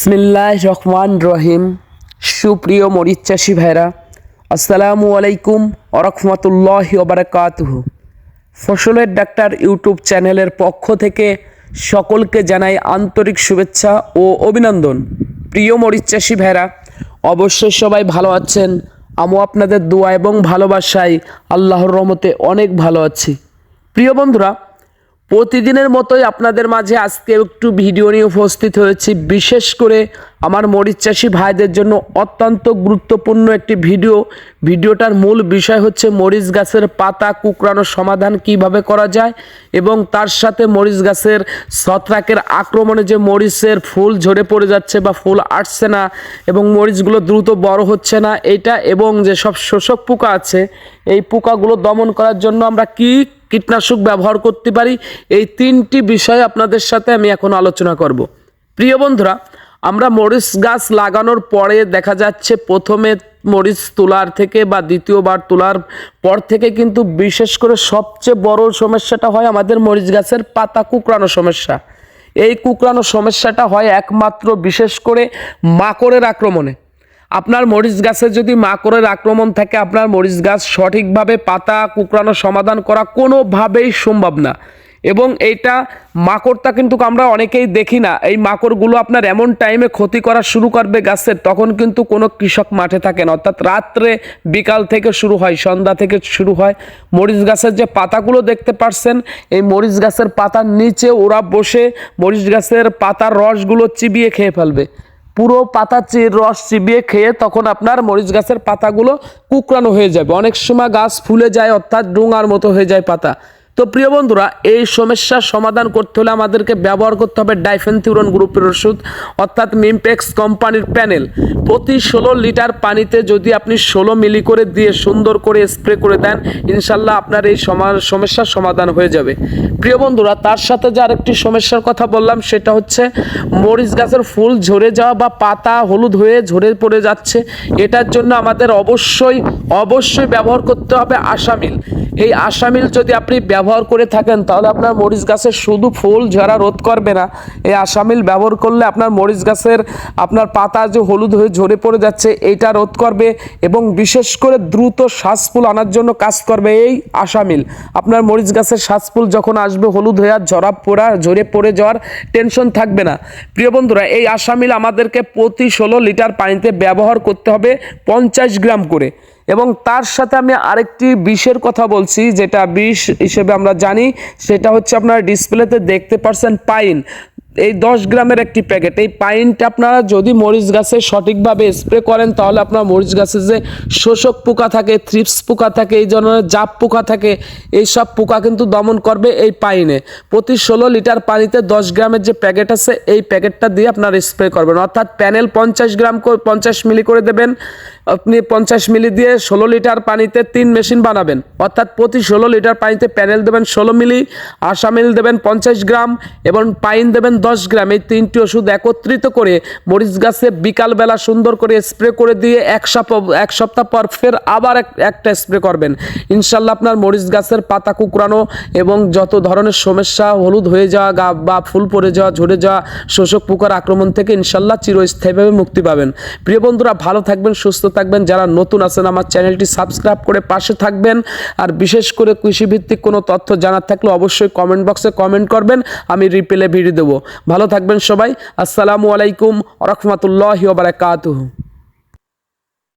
বিসমিল্লাহ রহমান রহিম সুপ্রিয় মরিচ চাষি ভাইরা, আসসালামু আলাইকুম আরহামতুল্লাহ ওবরাকাতুহু ফসলের ডাক্তার ইউটিউব চ্যানেলের পক্ষ থেকে সকলকে জানাই আন্তরিক শুভেচ্ছা ও অভিনন্দন। প্রিয় মরিচ চাষি ভাইরা, অবশ্যই সবাই ভালো আছেন। আমিও আপনাদের দোয়া এবং ভালোবাসায় আল্লাহর রহমতে অনেক ভালো আছি। প্রিয় বন্ধুরা প্রতিদিনের মতোই আপনাদের মাঝে আজকে একটু ভিডিও নিয়ে উপস্থিত হয়েছি। বিশেষ করে আমার মরিচ চাষি ভাইদের জন্য অত্যন্ত গুরুত্বপূর্ণ একটি ভিডিও। ভিডিওটার মূল বিষয় হচ্ছে মরিচ গাছের পাতা কুকরানোর সমাধান কীভাবে করা যায় এবং তার সাথে মরিচ গাছের ছত্রাকের আক্রমণে যে মরিচের ফুল ঝরে পড়ে যাচ্ছে বা ফুল আসছে না এবং মরিচগুলো দ্রুত বড় হচ্ছে না এইটা এবং যে সব শোষক পোকা আছে, এই পোকাগুলো দমন করার জন্য আমরা কি কীটনাশক ব্যবহার করতে পারি, এই তিনটি বিষয় আপনাদের সাথে আমি এখন আলোচনা করব। প্রিয় বন্ধুরা, আমরা মরিচ গাছ লাগানোর পরে দেখা যাচ্ছে প্রথমে মরিচ তোলার থেকে বা দ্বিতীয়বার তোলার পর থেকে কিন্তু বিশেষ করে সবচেয়ে বড় সমস্যাটা হয় আমাদের মরিচ গাছের পাতা কুকরানো সমস্যা। এই কুকরানো সমস্যাটা হয় একমাত্র বিশেষ করে মাকড়ের আক্রমণে। আপনার মরিচ গাছে যদি মাকড়ের আক্রমণ থাকে, আপনার মরিচ গাছ সঠিকভাবে পাতা কুকরানো সমাধান করা কোনোভাবেই সম্ভব না। এবং এইটা মাকড়টা কিন্তু আমরা অনেকেই দেখি না। এই মাকড়গুলো আপনার এমন টাইমে ক্ষতি করা শুরু করবে গাছের, তখন কিন্তু কোনো কৃষক মাঠে থাকে না। অর্থাৎ রাত্রে, বিকাল থেকে শুরু হয়, সন্ধ্যা থেকে শুরু হয়। মরিচ গাছের যে পাতাগুলো দেখতে পারছেন, এই মরিচ গাছের পাতার নিচে ওরা বসে মরিচ গাছের পাতার রসগুলো চিবিয়ে খেয়ে ফেলবে। পুরো পাতা রস চিবিয়ে খেয়ে তখন আপনার মরিচ গাছের পাতাগুলো কুকরানো হয়ে যাবে। অনেক সময় গাছ ফুলে যায়, অর্থাৎ ডোঙার মতো হয়ে যায় পাতা। তো প্রিয় বন্ধুরা, এই সমস্যার সমাধান করতে হলে আমাদেরকে ব্যবহার করতে হবে ডাইফেনথিউরন গ্রুপের ওষুধ, অর্থাৎ মিমপেক্স কোম্পানির প্যানেল। প্রতি ষোলো লিটার পানিতে যদি আপনি ষোলো মিলি করে দিয়ে সুন্দর করে স্প্রে করে দেন, ইনশাল্লাহ আপনার এই সমা- সমস্যার সমাধান হয়ে যাবে। প্রিয় বন্ধুরা, তার সাথে যে আরেকটি সমস্যার কথা বললাম, সেটা হচ্ছে মরিচ গাছের ফুল ঝরে যাওয়া বা পাতা হলুদ হয়ে ঝরে পড়ে যাচ্ছে। এটার জন্য আমাদের অবশ্যই অবশ্যই ব্যবহার করতে হবে আশামিল এই আশামিল যদি আপনি ব্যবহার করে থাকেন, তাহলে আপনার মরিচ গাছের শুধু ফুল ঝরা রোধ করবে না। এই আশামিল ব্যবহার করলে আপনার মরিচ গাছের আপনার পাতা যে হলুদ হয়ে ঝরে পড়ে যাচ্ছে এইটা রোধ করবে এবং বিশেষ করে দ্রুত শ্বাসফুল আনার জন্য কাজ করবে এই আশামিল আপনার মরিচ গাছের শ্বাসফুল যখন আসবে, হলুদ হয়ে আর ঝরা পোড়া, ঝরে পড়ে যাওয়ার টেনশন থাকবে না। প্রিয় বন্ধুরা, এই আশামিল আমাদেরকে প্রতি ষোলো লিটার পানিতে ব্যবহার করতে হবে পঞ্চাশ গ্রাম করে। এবং তার সাথে আমি আরেকটি বিষের কথা বলছি, যেটা বিষ হিসেবে আমরা জানি, সেটা হচ্ছে আপনারা ডিসপ্লেতে দেখতে পারছেন পাইন। এই দশ গ্রামের একটি প্যাকেট। এই পাইনটা আপনারা যদি মরিচ গাছে সঠিকভাবে স্প্রে করেন, তাহলে আপনার মরিচ গাছে যে শোষক পোকা থাকে, থ্রিপস পোকা থাকে, এই ধরনের জাপ পোকা থাকে এই সব পোকা কিন্তু দমন করবে এই পাইনে। প্রতি ষোলো লিটার পানিতে দশ গ্রামের যে প্যাকেট আছে, এই প্যাকেটটা দিয়ে আপনারা স্প্রে করবেন। অর্থাৎ প্যানেল পঞ্চাশ গ্রাম পঞ্চাশ মিলি করে দেবেন। আপনি পঞ্চাশ মিলি দিয়ে ষোলো লিটার পানিতে তিন মেশিন বানাবেন। অর্থাৎ প্রতি ষোলো লিটার পানিতে প্যানেল দেবেন ষোলো মিলি, আশা মিল দেবেন পঞ্চাশ গ্রাম এবং পাইন দেবেন দশ গ্রাম। এই তিনটি ওষুধ একত্রিত করে মরিচ গাছে বিকালবেলা সুন্দর করে স্প্রে করে দিয়ে এক সপ্তাহ এক সপ্তাহ পর ফের আবার এক- একটা স্প্রে করবেন। ইনশাল্লাহ আপনার মরিচ গাছের পাতা কুকরানো এবং যত ধরনের সমস্যা হলুদ হয়ে যাওয়া, গা বা ফুল পড়ে যাওয়া, ঝরে যাওয়া, শোষক পোকার আক্রমণ থেকে ইনশাল্লাহ চিরস্থায়ীভাবে মুক্তি পাবেন। প্রিয় বন্ধুরা, ভালো থাকবেন, সুস্থ থাকবেন। যারা নতুন আছেন, আমার চ্যানেলটি সাবস্ক্রাইব করে পাশে থাকবেন। আর বিশেষ করে কৃষিভিত্তিক কোনো তথ্য জানার থাকলে অবশ্যই কমেন্ট বক্সে কমেন্ট করবেন। আমি রিপ্লে ভিডিও দেবো। ভালো থাকবেন সবাই। আসসালামু আলাইকুম রহমতুল্লাহ বারাকাতুহু।